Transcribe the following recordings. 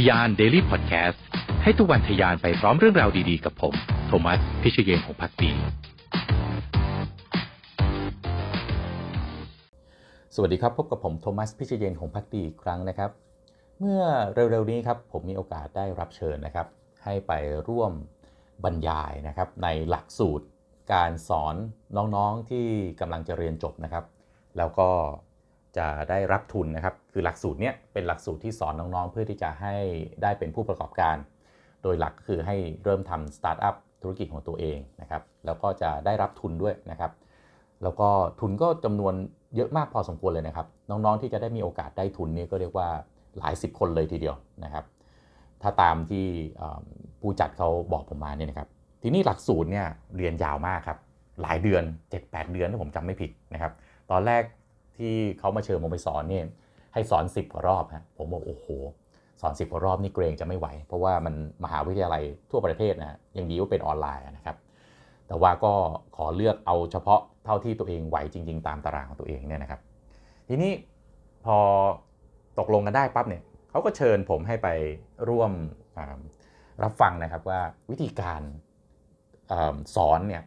ทยาน Daily Podcast ให้ทุกวันทยานไปพร้อมเรื่องราวดีๆ กับผม โทมัส พิเชยเยนของพักดี สวัสดีครับ พบกับผม โทมัส พิเชยเยนของพักดีอีกครั้งนะครับ เมื่อเร็วๆนี้ครับผมมีโอกาสได้รับเชิญนะครับ ให้ไปร่วมบรรยายนะครับในหลักสูตรการสอนน้องๆที่กำลังจะเรียนจบนะครับ แล้วก็ จะได้รับทุนนะครับ คือหลักสูตรเนี้ยเป็นหลักสูตรที่สอนน้องๆ เพื่อที่จะให้ได้เป็นผู้ประกอบการ โดยหลักคือให้เริ่มทำสตาร์ทอัพธุรกิจของตัวเองนะครับ แล้วก็จะได้รับทุนด้วยนะครับ แล้วก็ทุนก็จำนวนเยอะมากพอสมควรเลยนะครับ น้องๆที่จะได้มีโอกาสได้ทุนนี่ก็เรียกว่าหลายสิบคนเลยทีเดียวนะครับ ถ้าตามที่ผู้จัดเขาบอกผมมาเนี่ยนะครับ ทีนี้หลักสูตรเนี่ยเรียนยาวมากครับ หลายเดือน 7-8 เดือนถ้าผมจำไม่ผิดนะครับ ตอนแรก ที่เขามาเชิญผมไปสอนเนี่ยให้สอน 10 กว่ารอบฮะผมบอกโอ้โห สอน 10 กว่ารอบนี่เกรงจะไม่ไหว เพราะว่ามันมหาวิทยาลัยทั่วประเทศนะยังดีว่าเป็นออนไลน์นะครับแต่ว่าก็ขอเลือกเอาเฉพาะเท่าที่ตัวเองไหวจริง ๆ ตามตารางของตัวเองเนี่ยนะครับ ทีนี้พอตกลงกันได้ปั๊บเนี่ยเขาก็เชิญผมให้ไปร่วมรับฟังนะครับว่าวิธีการอสอนเนี่ย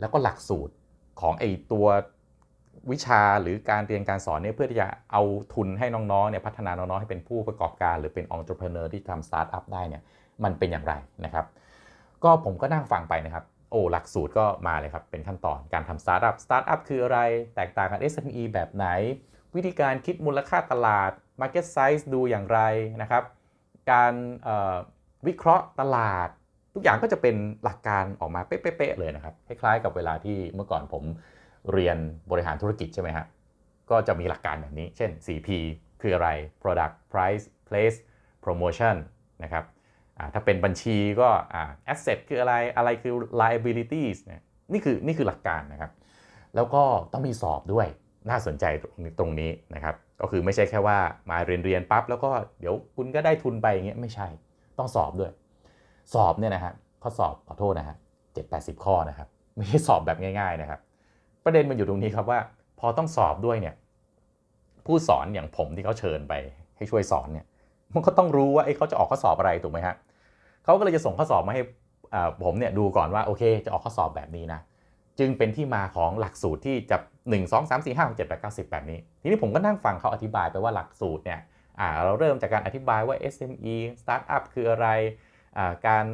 แล้วก็หลักสูตรของไอตัว วิชาหรือการเรียนการสอนเนี่ยเพื่อที่จะเอาทุนให้น้องๆเนี่ยพัฒนาน้องๆให้เป็นผู้ประกอบการ หรือเป็นองค์ประกอบที่ทำสตาร์ทอัพได้เนี่ยมันเป็นอย่างไรนะครับ ก็ผมก็นั่งฟังไปนะครับ โอ้หลักสูตรก็มาเลยครับเป็นขั้นตอนการทำสตาร์ทอัพสตาร์ทอัพคืออะไร แตกต่างกับ SME แบบไหน วิธีการคิดมูลค่าตลาด Market Size ดูอย่างไรนะครับ การวิเคราะห์ตลาด ทุกอย่างก็จะเป็นหลักการออกมาเป๊ะๆเลยนะครับคล้ายๆ กับเวลาที่เมื่อก่อนผม เรียนบริหารธุรกิจใช่ไหมฮะ ก็จะมีหลักการแบบนี้ เช่น 4P คืออะไร Product Price Place Promotion นะครับถ้าเป็นบัญชีก็ Asset คืออะไร อะไรคือ Liabilities เนี่ยนี่คือนี่คือหลักการนะครับ แล้วก็ต้องมีสอบด้วย น่าสนใจตรงนี้ตรงนี้นะครับ ก็คือไม่ใช่แค่ว่ามาเรียนเรียนปั๊บแล้วก็เดี๋ยวคุณก็ได้ทุนไปอย่างเงี้ยไม่ใช่ ต้องสอบด้วย สอบเนี่ยนะฮะข้อสอบขอโทษนะฮะเจ็ดแปดสิบข้อนะครับ ไม่ใช่สอบแบบง่าย ๆนะครับ ประเด็นมันอยู่ตรงนี้ครับว่า พอต้องสอบด้วยเนี่ยผู้สอนอย่างผมที่เขาเชิญไปให้ช่วยสอนเนี่ยมันก็ต้องรู้ว่าเอ้เขาจะออกข้อสอบอะไรถูกไหมฮะเขาก็เลยจะส่งข้อสอบมาให้อ่าผมเนี่ยดูก่อนว่าโอเคจะออกข้อสอบแบบนี้นะจึงเป็นที่มาของหลักสูตรที่จะ 1 2 3 4 5 6 7 8 9 10 แบบนี้ ทีนี้ผมก็นั่งฟังเขาอธิบายไปว่าหลักสูตรเนี่ยอ่าเราเริ่มจากการอธิบายว่า SME Startup คืออะไรอ่าการ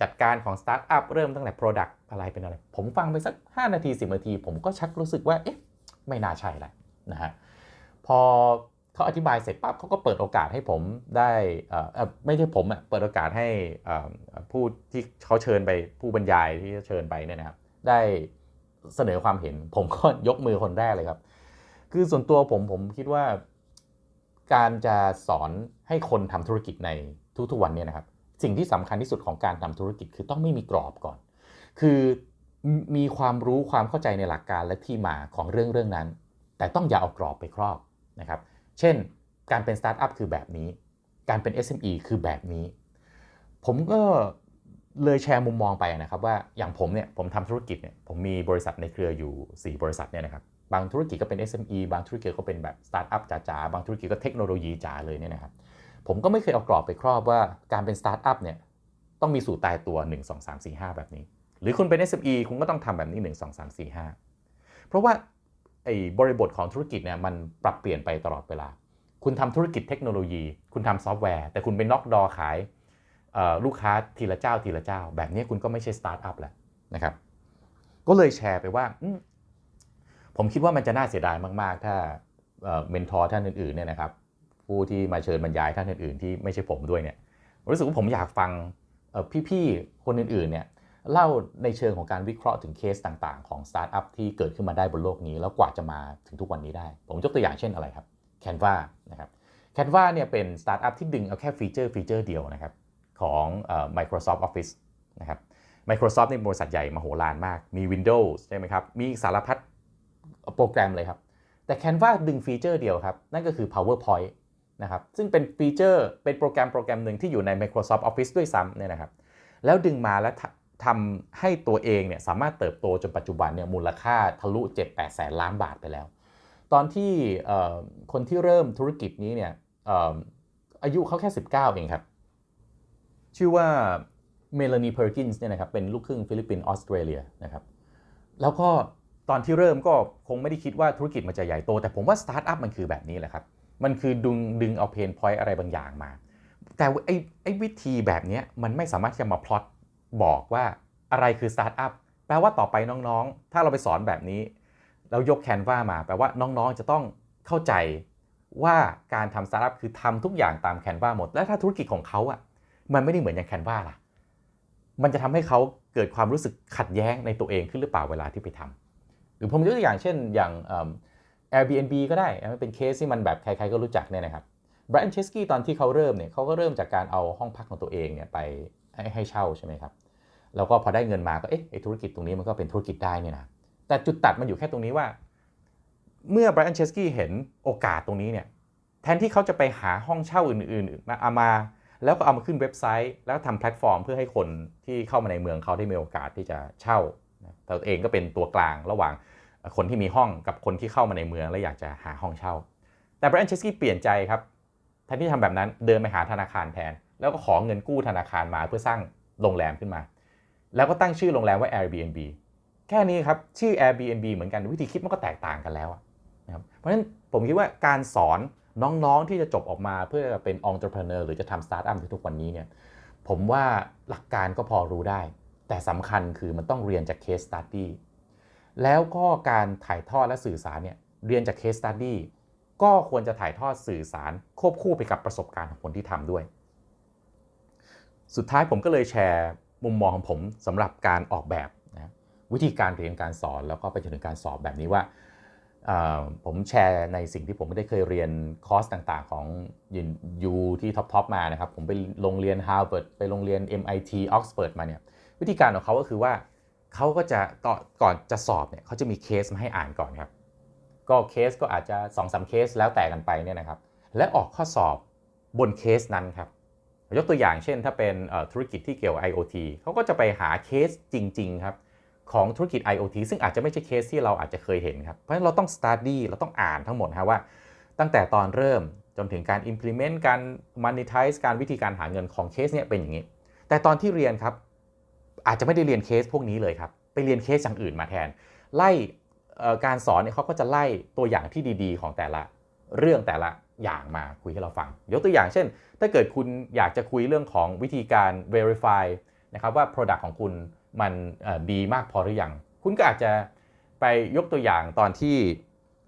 จัดการของ Startup เริ่มตั้งแต่ Product อะไรเป็นอะไร ผมฟังไปสัก 5 นาที 10 นาที ผมก็ชักรู้สึกว่า เอ๊ะ ไม่น่าใช่แหละนะฮะ พอเขาอธิบายเสร็จปั๊บเขาก็เปิดโอกาสให้ผมได้ไม่ใช่ผมอะเปิดโอกาสให้ผู้ที่เขาเชิญไปผู้บรรยายที่เชิญไปเนี่ยนะครับ ได้เสนอความเห็น ผมก็ยกมือคนแรกเลยครับ คือส่วนตัวผมผมคิดว่า การจะสอนให้คนทำธุรกิจในทุกๆวันเนี่ยนะครับ สิ่งที่สำคัญที่สุดของการทำธุรกิจคือต้องไม่มีกรอบก่อน คือมีความรู้ความเข้าใจในหลักการและที่มาของเรื่องเรื่องนั้น แต่ต้องอย่าเอากรอบไปครอบนะครับ เช่น การเป็นสตาร์ทอัพคือแบบนี้ การเป็น SME คือแบบนี้ ผมก็เลยแชร์มุมมองไปนะครับว่าอย่างผมเนี่ยผมทำธุรกิจเนี่ยผมมีบริษัทในเครืออยู่ 4 บริษัทเนี่ยนะครับบางธุรกิจก็เป็น SME บางธุรกิจก็เป็นแบบสตาร์ทอัพจ๋าๆบางธุรกิจก็เทคโนโลยีจ๋าเลยเนี่ยนะครับผมก็ไม่เคยเอากรอบไปครอบว่าการเป็นสตาร์ทอัพเนี่ยต้องมีสูตรตายตัว 1 2 3 4 5 แบบนี้ หรือคุณเป็น SME คุณก็ต้องทำแบบนี้ 1 2 3 4 5 เพราะว่าไอ้บริบทของธุรกิจเนี่ยมันปรับเปลี่ยนไปตลอดเวลา คุณทำธุรกิจเทคโนโลยี คุณทำซอฟต์แวร์ แต่คุณเป็นน็อกดอขายลูกค้าทีละเจ้าทีละเจ้า แบบนี้คุณก็ไม่ใช่สตาร์ทอัพแล้วนะครับ ก็เลยแชร์ไปว่า ผมคิดว่ามันจะน่าเสียดายมาก ๆ ถ้าเมนทอร์ท่านอื่นๆเนี่ยนะครับ ผู้ที่มาเชิญบรรยายท่านอื่นๆ ที่ไม่ใช่ผมด้วยเนี่ยรู้สึกว่าผมอยากฟังพี่ๆคนอื่นๆเนี่ย เล่าในเชิงของการวิเคราะห์ถึงเคสต่างๆ ของสตาร์ทอัพที่เกิดขึ้นมาได้บนโลกนี้ แล้วกว่าจะมาถึงทุกวันนี้ได้ ผมยกตัวอย่างเช่นอะไรครับ Canva นะครับ Canva เนี่ยเป็นสตาร์ทอัพที่ดึงเอาแค่ฟีเจอร์ฟีเจอร์เดียวนะครับของเอ่อ Microsoft Office นะครับ Microsoft นี่บริษัทใหญ่มโหฬารมาก มี Windows ใช่ไหมครับ มีสารพัดโปรแกรมเลยครับ แต่ Canva ดึงฟีเจอร์เดียวครับ นั่นก็คือ PowerPoint นะครับ ซึ่งเป็นฟีเจอร์ เป็นโปรแกรมโปรแกรมหนึ่งที่อยู่ใน Microsoft Office ด้วยซ้ำเนี่ยนะครับ แล้วดึงมาแล้ว ทำให้ตัวเองเนี่ยสามารถเติบโตจนปัจจุบันเนี่ยมูลค่าทะลุ 7-8 แสนล้านบาทไปแล้ว ตอนที่คนที่เริ่มธุรกิจนี้เนี่ยออายุเขาแค่ 19 เองครับ ชื่อว่าเมลานีเพอร์กินส์เนี่ยนะครับเป็นลูกครึ่งฟิลิปปินส์ออสเตรเลียนะครับแล้วก็ตอนที่เริ่มก็คงไม่ได้คิดว่าธุรกิจมันจะใหญ่โต แต่ผมว่าสตาร์ทอัพมันคือแบบนี้แหละครับ มันคือดึงดึงเอาเพนพอยต์อะไรบางอย่างมา แต่ไอ้ไอ้วิธีแบบนี้มันไม่สามารถจะมาพลอต บอกว่าอะไรคือสตาร์ทอัพแปลว่าต่อไปน้องๆ ถ้าเราไปสอนแบบนี้แล้วยกแคนวามา แปลว่าน้องๆ จะต้องเข้าใจว่าการทำสตาร์ทอัพคือทำทุกอย่างตามแคนวาหมด และถ้าธุรกิจของเขาอะมันไม่ได้เหมือนอย่างแคนวาล่ะ มันจะทำให้เขาเกิดความรู้สึกขัดแย้งในตัวเองขึ้นหรือเปล่าเวลาที่ไปทำหรือผมยกตัวอย่างเช่นอย่าง Airbnb ก็ได้มันเป็นเคสที่มันแบบใครๆก็รู้จักเนี่ยนะครับ b r ร a n นเชสกี้ตอนที่เขาเริ่มเนี่ยเขาก็เริ่มจากการเอาห้องพักของตัวเองเนี่ยไป ให้เช่าใช่ไหมครับแล้วก็พอได้เงินมาก็เอ๊ะธุรกิจตรงนี้มันก็เป็นธุรกิจได้เนี่ยนะแต่จุดตัดมันอยู่แค่ตรงนี้ว่า เมื่อ b r ร a n นเชสกี้เห็นโอกาสตรงนี้เนี่ยแทนที่เขาจะไปหาห้องเช่าอื่นๆมาเอามา แล้วก็เอามาขึ้นเว็บไซต์ แล้วทำแพลตฟอร์มเพื่อให้คนที่เข้ามาในเมืองเขาได้มีโอกาสที่จะเช่าตัวเองก็เป็นตัวกลางระหว่างคนที่มีห้องกับคนที่เข้ามาในเมือง แล้วอยากจะหาห้องเช่า แต่ b r ร a n นเชสกี้เปลี่ยนใจครับแทนที่ทำแบบนั้นเดินไปหาธนาคารแทน แล้วก็ขอเงินกู้ธนาคารมาเพื่อสร้างโรงแรมขึ้นมา แล้วก็ตั้งชื่อโรงแรมว่า Airbnb แค่นี้ครับชื่อ Airbnb เหมือนกันวิธีคิดมันก็แตกต่างกันแล้วนะครับเพราะฉะนั้นผมคิดว่าการสอนน้องๆที่จะจบออกมาเพื่อเป็น entrepreneur หรือจะทำสตาร์ทอัพทุกวันนี้เนี่ยผมว่าหลักการก็พอรู้ได้ แต่สำคัญคือมันต้องเรียนจาก case study แล้วก็การถ่ายทอดและสื่อสารเนี่ยเรียนจาก case study ก็ควรจะถ่ายทอดสื่อสารควบคู่ไปกับประสบการณ์ของคนที่ทำด้วย สุดท้ายผมก็เลยแชร์มุมมองของผมสำหรับการออกแบบนะวิธีการเรียนการสอนแล้วก็ไปจนถึงการสอบแบบนี้ว่าผมแชร์ในสิ่งที่ผมไม่ได้เคยเรียนคอร์สต่างๆ ของยูที่ท็อปๆมานะครับ ผมไปโรงเรียน Harvard ไปโรงเรียน MIT Oxford มาเนี่ยวิธีการของเขาก็คือว่าเขาก็จะก่อนก่อนจะสอบเนี่ยเขาจะมีเคสมาให้อ่านก่อนครับ ก็เคสก็อาจจะ2อสเคสแล้วแต่กันไปเนี่ยนะครับ และออกข้อสอบบนเคสนั้นครับ ยกตัวอย่างเช่น ถ้าเป็นธุรกิจที่เกี่ยว IoT เขาก็จะไปหาเคสจริง ๆ ครับ ของธุรกิจ IoT ซึ่งอาจจะไม่ใช่เคสที่เราอาจจะเคยเห็นครับ เพราะฉะนั้นเราต้อง study เราต้องอ่านทั้งหมดนะว่า ตั้งแต่ตอนเริ่มจนถึงการ implement การ monetize การวิธีการหาเงินของเคสเนี่ยเป็นอย่างนี้ แต่ตอนที่เรียนครับ อาจจะไม่ได้เรียนเคสพวกนี้เลยครับ ไปเรียนเคสอย่างอื่นมาแทน ไล่การสอนเนี่ยเขาก็จะไล่ตัวอย่างที่ดี ๆ ของแต่ละเรื่องแต่ละ อย่างมาคุยให้เราฟัง ยกตัวอย่างเช่น ถ้าเกิดคุณอยากจะคุยเรื่องของวิธีการ verify นะครับว่า Product ของคุณมันดีมากพอหรือยัง คุณก็อาจจะไปยกตัวอย่างตอนที่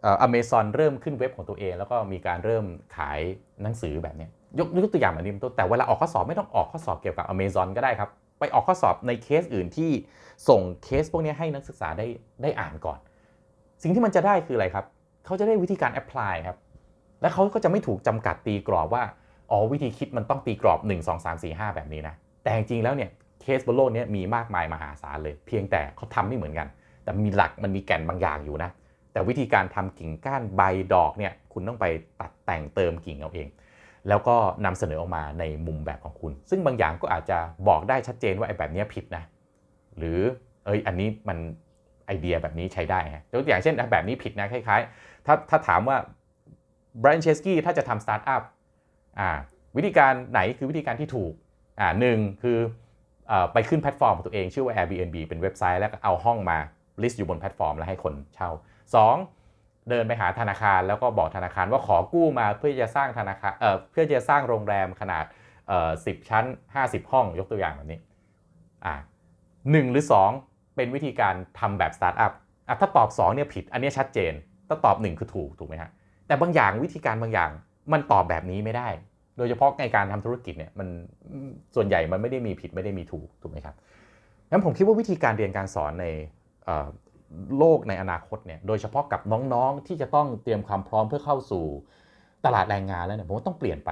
เอ่อ Amazon เริ่มขึ้นเว็บของตัวเอง แล้วก็มีการเริ่มขายหนังสือแบบนี้ยกยกตัวอย่างแบบนี้เป็นต้นแต่เวลาออกข้อสอบไม่ต้องออกข้อสอบเกี่ยวกับ Amazon ก็ได้ครับ ไปออกข้อสอบในเคสอื่นที่ส่งเคสพวกนี้ให้นักศึกษาได้ได้อ่านก่อน สิ่งที่มันจะได้คืออะไรครับ เขาจะได้วิธีการ apply ครับ แล้วเขาก็จะไม่ถูกจำกัดตีกรอบว่าอ๋อวิธีคิดมันต้องตีกรอบ 1 2 3 4 5 แบบนี้นะแต่จริงๆแล้วเนี่ยเคสบนโลกเนี้มีมากมายมหาศาลเลย เพียงแต่เขาทำไม่เหมือนกัน แต่มีหลักมันมีแก่นบางอย่างอยู่นะแต่วิธีการทำกิ่งก้านใบดอกเนี่ยคุณต้องไปตัดแต่งเติมกิ่งเอาเอง แล้วก็นำเสนอออกมาในมุมแบบของคุณ ซึ่งบางอย่างก็อาจจะบอกได้ชัดเจนว่าไอ้แบบนี้ผิดนะหรือเอ้ยอันนี้มันไอเดียแบบนี้ใช้ได้ฮะยกตัวอย่างเช่นแบบนี้ผิดนะคล้ายๆ ถ้าถ้าถามว่า b r ร a n นเชสกี้ถ้าจะทำสตาร์ทอัพวิธีการไหนคือวิธีการที่ถูกอ่าหนึ่งคืออไปขึ้นแพลตฟอร์มของตัวเองชื่อว่า Airbnb เป็นเว็บไซต์แล้วก็เอาห้องมา list อยู่บนแพลตฟอร์มแล้วให้คนเช่า 2. เดินไปหาธนาคารแล้วก็บอกธนาคารว่าขอกู้มาเพื่อจะสร้างธนาคารเเพื่อจะสร้างโรงแรมขนาดเอ่อ10ชั้น 50 ห้องยกตัวอย่างแบบนี้หนึ่งหรือ 2 เป็นวิธีการทำแบบสตาร์ทอัพถ้าตอบ2เนี่ยผิดอันนี้ชัดเจน ถ้าตอบ 1 คือถูกถูกไหมฮะ แต่บางอย่างวิธีการบางอย่างมันตอบแบบนี้ไม่ได้ โดยเฉพาะในการทำธุรกิจเนี่ยมันส่วนใหญ่มันไม่ได้มีผิดไม่ได้มีถูกถูกไหมครับงั้นผมคิดว่าวิธีการเรียนการสอนในโลกในอนาคตเนี่ยโดยเฉพาะกับน้องๆที่จะต้องเตรียมความพร้อมเพื่อเข้าสู่ตลาดแรงงานแล้วเนี่ยผมว่าต้องเปลี่ยนไป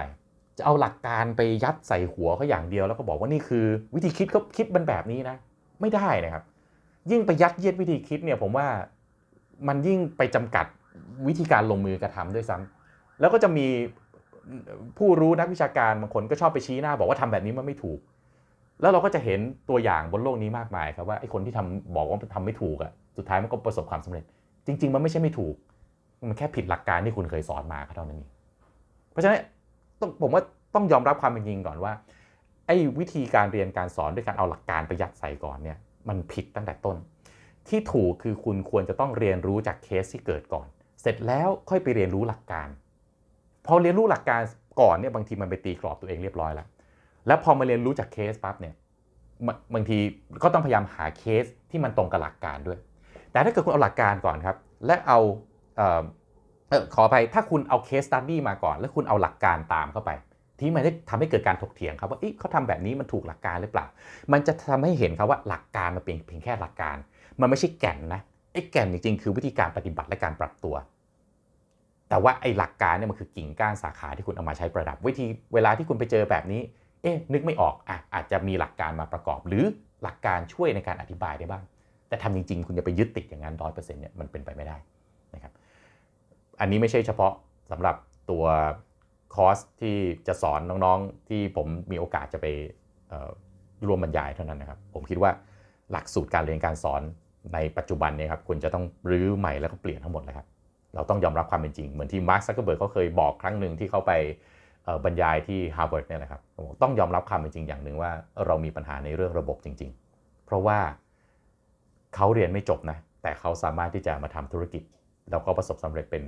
จะเอาหลักการไปยัดใส่หัวเขาอย่างเดียว แล้วก็บอกว่านี่คือวิธีคิดเขาคิดมันแบบนี้นะ ไม่ได้นะครับ ยิ่งไปยัดเยียดวิธีคิดเนี่ยผมว่ามันยิ่งไปจำกัด วิธีการลงมือกระทำด้วยซ้ำแล้วก็จะมีผู้รู้นักวิชาการบางคนก็ชอบไปชี้หน้า บอกว่าทำแบบนี้มันไม่ถูก แล้วเราก็จะเห็นตัวอย่างบนโลกนี้มากมายครับว่าไอ้คนที่ทำบอกว่าทำไม่ถูกอะสุดท้ายมันก็ประสบความสำเร็จ จริง ๆ มันไม่ใช่ไม่ถูก มันแค่ผิดหลักการที่คุณเคยสอนมาเท่านั้นเองเพราะฉะนั้นต้องผมว่าต้องยอมรับความเป็นจริงก่อนว่าไออ้วิธีการเรียนการสอนด้วยการเอาหลักการไปยัดใส่ก่อนเนี่ยมันผิดตั้งแต่ต้น ที่ถูกคือคุณควรจะต้องเรียนรู้จากเคสที่เกิดก่อน เสร็จแล้วค่อยไปเรียนรู้หลักการ พอเรียนรู้หลักการก่อนเนี่ยบางทีมันไปตีกรอบตัวเองเรียบร้อยแล้ว แล้วพอมาเรียนรู้จากเคสปั๊บเนี่ยบางทีก็ต้องพยายามหาเคสที่มันตรงกับหลักการด้วย แต่ถ้าเกิดคุณเอาหลักการก่อนครับ และเอาเอ่อขออภัยถ้าคุณเอาเคสตัดดี้มาก่อน แล้วคุณเอาหลักการตามเข้าไป ที่มันได้ทำให้เกิดการถกเถียงครับว่าเอ๊ะเขาทำแบบนี้มันถูกหลักการหรือเปล่า มันจะทำให้เห็นครับว่าหลักการมันเป็นเพียงแค่หลักการ มันไม่ใช่แก่นนะ ไอ้แก่นจริงๆคือวิธีการปฏิบัติและการปรับตัว แต่ว่าไอ้หลักการเนี่ยมันคือกิ่งก้านสาขาที่คุณเอามาใช้ประดับ วิธีเวลาที่คุณไปเจอแบบนี้ เอ๊ะนึกไม่ออกอะอาจจะมีหลักการมาประกอบ หรือหลักการช่วยในการอธิบายได้บ้าง แต่ทำจริงๆ คุณจะไปยึดติดอย่างนั้นร้อยเปอร์เซ็นต์เนี่ยมันเป็นไปไม่ได้นะครับอันนี้ไม่ใช่เฉพาะสำหรับตัวคอร์สที่จะสอนน้องๆ ที่ผมมีโอกาสจะไปร่วมบรรยายเท่านั้นนะครับ ผมคิดว่าหลักสูตรการเรียนการสอน ในปัจจุบันเนี่ยครับคุณจะต้องรื้อใหม่แล้วก็เปลี่ยนทั้งหมดเลยครับเราต้องยอมรับความเป็นจริง เหมือนที่มาร์คซักเกอร์เบิร์กเขาเคยบอกครั้งหนึ่งที่เขาไปบรรยายที่ฮาร์วาร์ดเนี่ยแหละครับบอกต้องยอมรับความเป็นจริงอย่างหนึ่งว่าเรามีปัญหาในเรื่องระบบจริง ๆ เพราะว่าเขาเรียนไม่จบนะแต่เขาสามารถที่จะมาทำธุรกิจ แล้วก็ประสบสำเร็จเป็น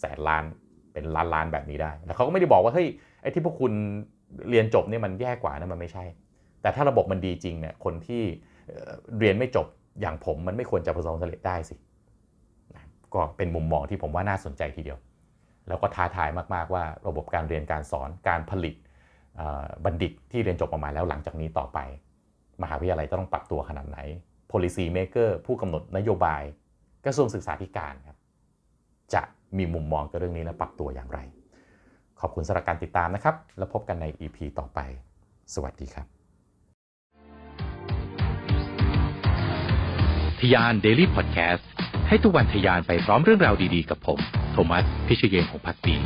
แสนล้านเป็นล้านล้านแบบนี้ได้ แล้วเขาก็ไม่ได้บอกว่าเฮ้ยไอ้ที่พวกคุณเรียนจบเนี่ยมันแย่กว่านะมันไม่ใช่ แต่ถ้าระบบมันดีจริงเนี่ยคนที่เรียนไม่จบ อย่างผมมันไม่ควรจะประสบความสำเร็จได้สินะก็เป็นมุมมองที่ผมว่าน่าสนใจทีเดียว แล้วก็ท้าทายมาก ๆ ว่าระบบการเรียนการสอนการผลิตบัณฑิตที่เรียนจบออกมาแล้วหลังจากนี้ต่อไป มหาวิทยาลัยต้องปรับตัวขนาดไหน policy maker ผู้กำหนดนโยบายกระทรวงศึกษาธิการครับ จะมีมุมมองกับเรื่องนี้และปรับตัวอย่างไร ขอบคุณสำหรับการติดตามนะครับ แล้วพบกันใน EP ต่อไป สวัสดีครับ ทยาน Daily Podcast ให้ทุกวันทยานไปพร้อมเรื่องราวดีๆ กับผม โทมัส พิเชยเยนของพักดี